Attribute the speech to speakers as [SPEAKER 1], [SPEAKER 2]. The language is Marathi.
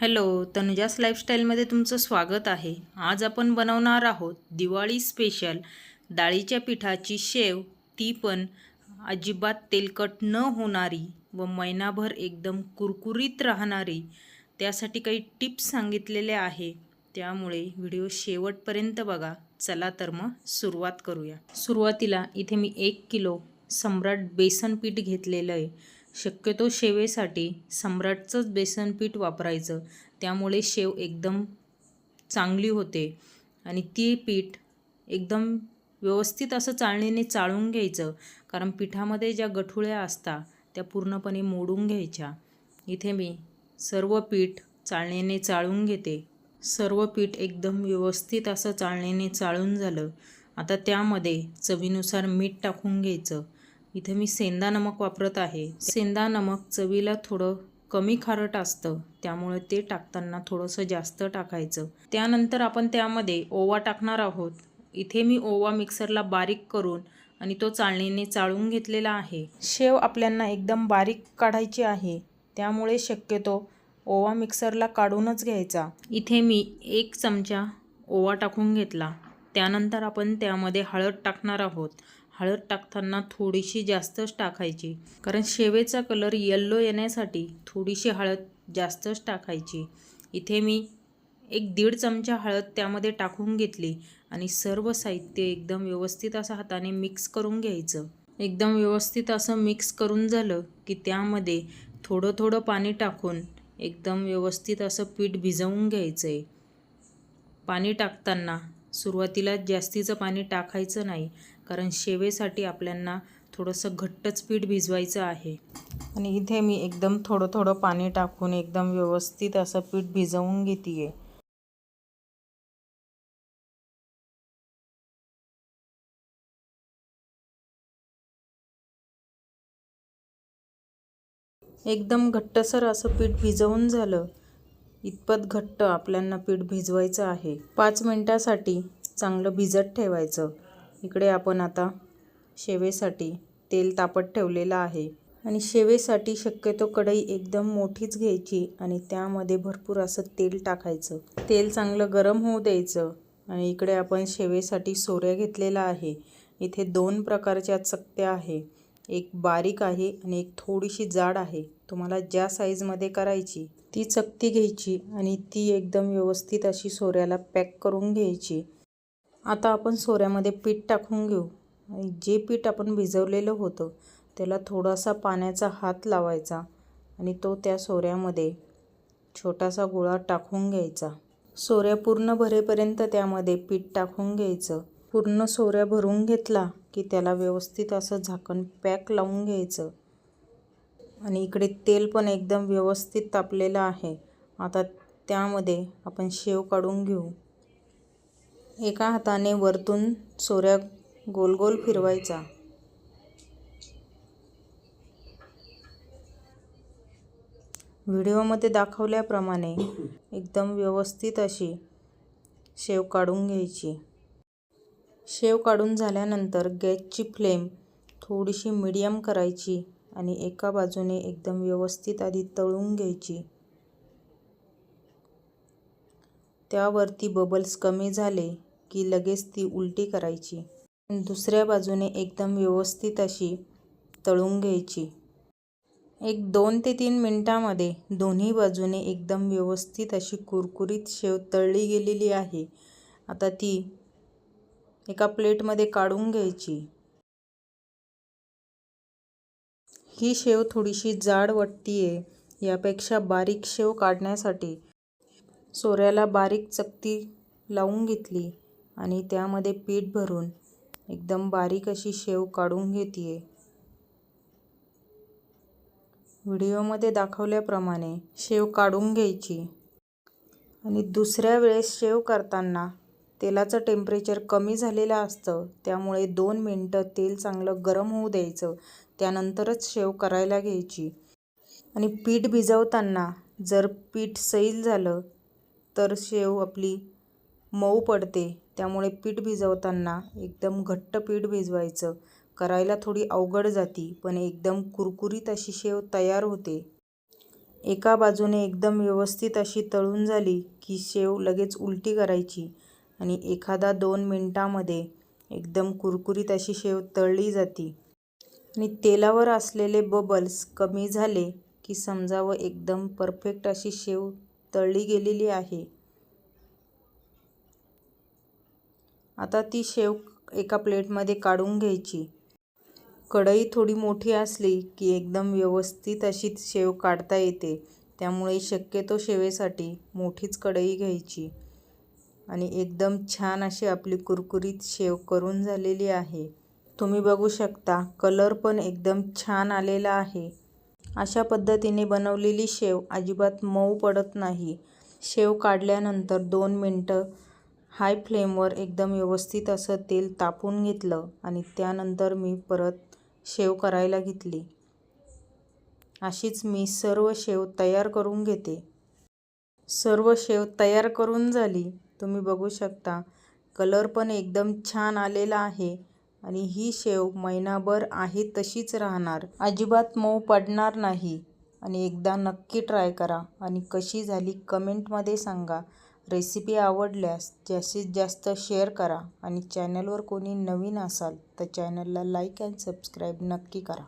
[SPEAKER 1] हॅलो तनुजास लाईफस्टाईलमध्ये तुमचं स्वागत आहे. आज आपण बनवणार आहोत दिवाळी स्पेशल डाळीच्या पिठाची शेव. ती पण अजिबात तेलकट न होणारी व महिनाभर एकदम कुरकुरीत राहणारी. त्यासाठी काही टिप्स सांगितलेले आहे. त्यामुळे व्हिडिओ शेवटपर्यंत बघा. चला तर मग सुरुवात करूया. सुरुवातीला इथे मी एक किलो सम्राट बेसन पीठ घेतलेलं आहे. शक्यतो शेवेसाठी सम्राटचंच बेसन पीठ वापरायचं. त्यामुळे शेव एकदम चांगली होते आणि ती पीठ एकदम व्यवस्थित असं चाळणीने चाळून घ्यायचं. कारण पिठामध्ये ज्या गठुळ्या असतात त्या पूर्णपणे मोडून घ्यायच्या. इथे मी सर्व पीठ चाळणीने चाळून घेते. सर्व पीठ एकदम व्यवस्थित असं चाळणीने चाळून झालं. आता त्यामध्ये चवीनुसार मीठ टाकून घ्यायचं. इथे मी सेंदा नमक वापरत आहे. सेंदा नमक चवीला थोडं कमी खारट असतं. त्यामुळे ते टाकताना थोडंसं जास्त टाकायचं. त्यानंतर आपण त्यामध्ये ओवा टाकणार आहोत. इथे मी ओवा मिक्सरला बारीक करून आणि तो चाळणीने चाळून घेतलेला आहे. शेव आपल्यांना एकदम बारीक काढायची आहे. त्यामुळे शक्यतो ओवा मिक्सरला काढूनच घ्यायचा. इथे मी एक चमचा ओवा टाकून घेतला. त्यानंतर आपण त्यामध्ये हळद टाकणार आहोत. हळद टाकताना थोडीशी जास्तच टाकायची. कारण शेवेचा कलर येल्लो येण्यासाठी थोडीशी हळद जास्तच टाकायची. इथे मी एक दीड चमचा हळद त्यामध्ये टाकून घेतली आणि सर्व साहित्य एकदम व्यवस्थित असं हाताने मिक्स करून घ्यायचं. एकदम व्यवस्थित असं मिक्स करून झालं की त्यामध्ये थोडं थोडं पाणी टाकून एकदम व्यवस्थित असं पीठ भिजवून घ्यायचं आहे पाणी टाकताना सुरुवातीला जास्तीचं पाणी टाकायचं नाही कारण शेवेसाठी आपल्यांना थोडंसं घट्टच पीठ भिजवायचं आहे. आणि इथे मी एकदम थोडं थोडं पाणी टाकून एकदम व्यवस्थित असं पीठ भिजवून घेते आहे एकदम घट्टसर असं पीठ भिजवून झालं इतपत घट्ट आपल्यांना पीठ भिजवायचं आहे. पाच मिनटासाठी चांगलं भिजत ठेवायचं. इकडे आपण आता शेवेसाठी तेल तापत ठेवलेलं आहे. आणि शेवेसाठी शक्यतो कढई एकदम मोठीच घ्यायची आणि त्यामध्ये भरपूर असं तेल टाकायचं. तेल चांगलं गरम होऊ द्यायचं. आणि इकडे आपण शेवेसाठी सोऱ्या घेतलेला आहे. इथे दोन प्रकारच्या चकत्या आहे. एक बारीक आहे आणि एक थोडीशी जाड आहे. तुम्हाला ज्या साईजमध्ये करायची ती चकती घ्यायची आणि ती एकदम व्यवस्थित अशी सोऱ्याला पॅक करून घ्यायची. आता आपण सोऱ्यामध्ये पीठ टाकून घेऊ. आणि जे पीठ आपण भिजवलेलं होतं त्याला थोडासा पाण्याचा हात लावायचा आणि तो त्या सोऱ्यामध्ये छोटासा गोळा टाकून घ्यायचा. सोऱ्या पूर्ण भरेपर्यंत त्यामध्ये पीठ टाकून घ्यायचं. पूर्ण सोऱ्या भरून घेतला की त्याला व्यवस्थित असं झाकण पॅक लावून घ्यायचं. आणि इकडे तेल पण एकदम व्यवस्थित तापलेलं आहे. आता त्यामध्ये आपण शेव काढून घेऊ. एका हाताने वरतून सोऱ्या गोल गोल फिरवायचा. व्हिडिओमध्ये दाखवल्याप्रमाणे एकदम व्यवस्थित अशी शेव काढून घ्यायची. शेव काढून झाल्यानंतर गॅसची फ्लेम थोडीशी मीडियम करायची आणि एका बाजूने एकदम व्यवस्थित आधी तळून घ्यायची. त्यावरती बबल्स कमी झाले की लगेच ती उलटी करायची. दुसऱ्या बाजूने एकदम व्यवस्थित अशी तळून घ्यायची. एक दोन ते तीन मिनटामध्ये दोन्ही बाजूने एकदम व्यवस्थित अशी कुरकुरीत शेव तळली गेलेली आहे. आता ती एका प्लेटमध्ये काढून घ्यायची. ही शेव थोडीशी जाड वाटती आहे यापेक्षा बारीक शेव काढण्यासाठी. सोऱ्याला बारीक चकती लावून घेतली आणि त्यामध्ये पीठ भरून एकदम बारीक अशी शेव काढून घेते व्हिडिओमध्ये दाखवल्याप्रमाणे शेव काढून घ्यायची आणि दुसऱ्या वेळेस शेव करताना तेलाचं टेम्परेचर कमी झालेलं असतं त्यामुळे दोन मिनटं तेल चांगलं गरम होऊ द्यायचं त्यानंतरच शेव करायला घ्यायची. आणि पीठ भिजवताना जर पीठ सैल झालं तर शेव आपली मऊ पडते. त्यामुळे पीठ भिजवताना एकदम घट्ट पीठ भिजवायचं. करायला थोडी अवघड जाती पण एकदम कुरकुरीत अशी शेव तयार होते. एका बाजूने एकदम व्यवस्थित अशी तळून झाली की शेव लगेच उलटी करायची. आणि एखादा दोन मिनटामध्ये एकदम कुरकुरीत अशी शेव तळली जाती. आणि तेलावर असलेले बबल्स कमी झाले की समजावं एकदम परफेक्ट अशी शेव तळली गेलेली आहे. आता ती शेव एका प्लेटमध्ये काढून घ्यायची. कढई थोडी मोठी असली की एकदम व्यवस्थित अशी शेव काढता येते. त्यामुळे शक्यतो शेवेसाठी मोठीच कढई घ्यायची. आणि एकदम छान अशी आपली कुरकुरीत शेव करून झालेली आहे. तुम्ही बघू शकता कलर पण एकदम छान आलेला आहे. अशा पद्धतीने बनवलेली शेव अजिबात मऊ पडत नाही. शेव काढल्यानंतर दोन मिनटं हाय फ्लेमवर एकदम व्यवस्थित असं तेल तापून घेतलं आणि त्यानंतर मी परत शेव करायला घेतली. अशीच मी सर्व शेव तयार करून घेते. सर्व शेव तयार करून झाली. तुम्ही बघू शकता. कलर पण एकदम छान आलेला आहे आणि ही शेव महिनाभर आहे तशीच राहणार. अजिबात मऊ पडणार नाही आणि एकदा नक्की ट्राय करा आणि कशी झाली कमेंटमध्ये सांगा. रेसिपी आवडल्यास जास्तीत जास्त शेअर करा आणि चॅनलवर कोणी नवीन असाल तर चॅनलला लाईक अँड सबस्क्राईब नक्की करा.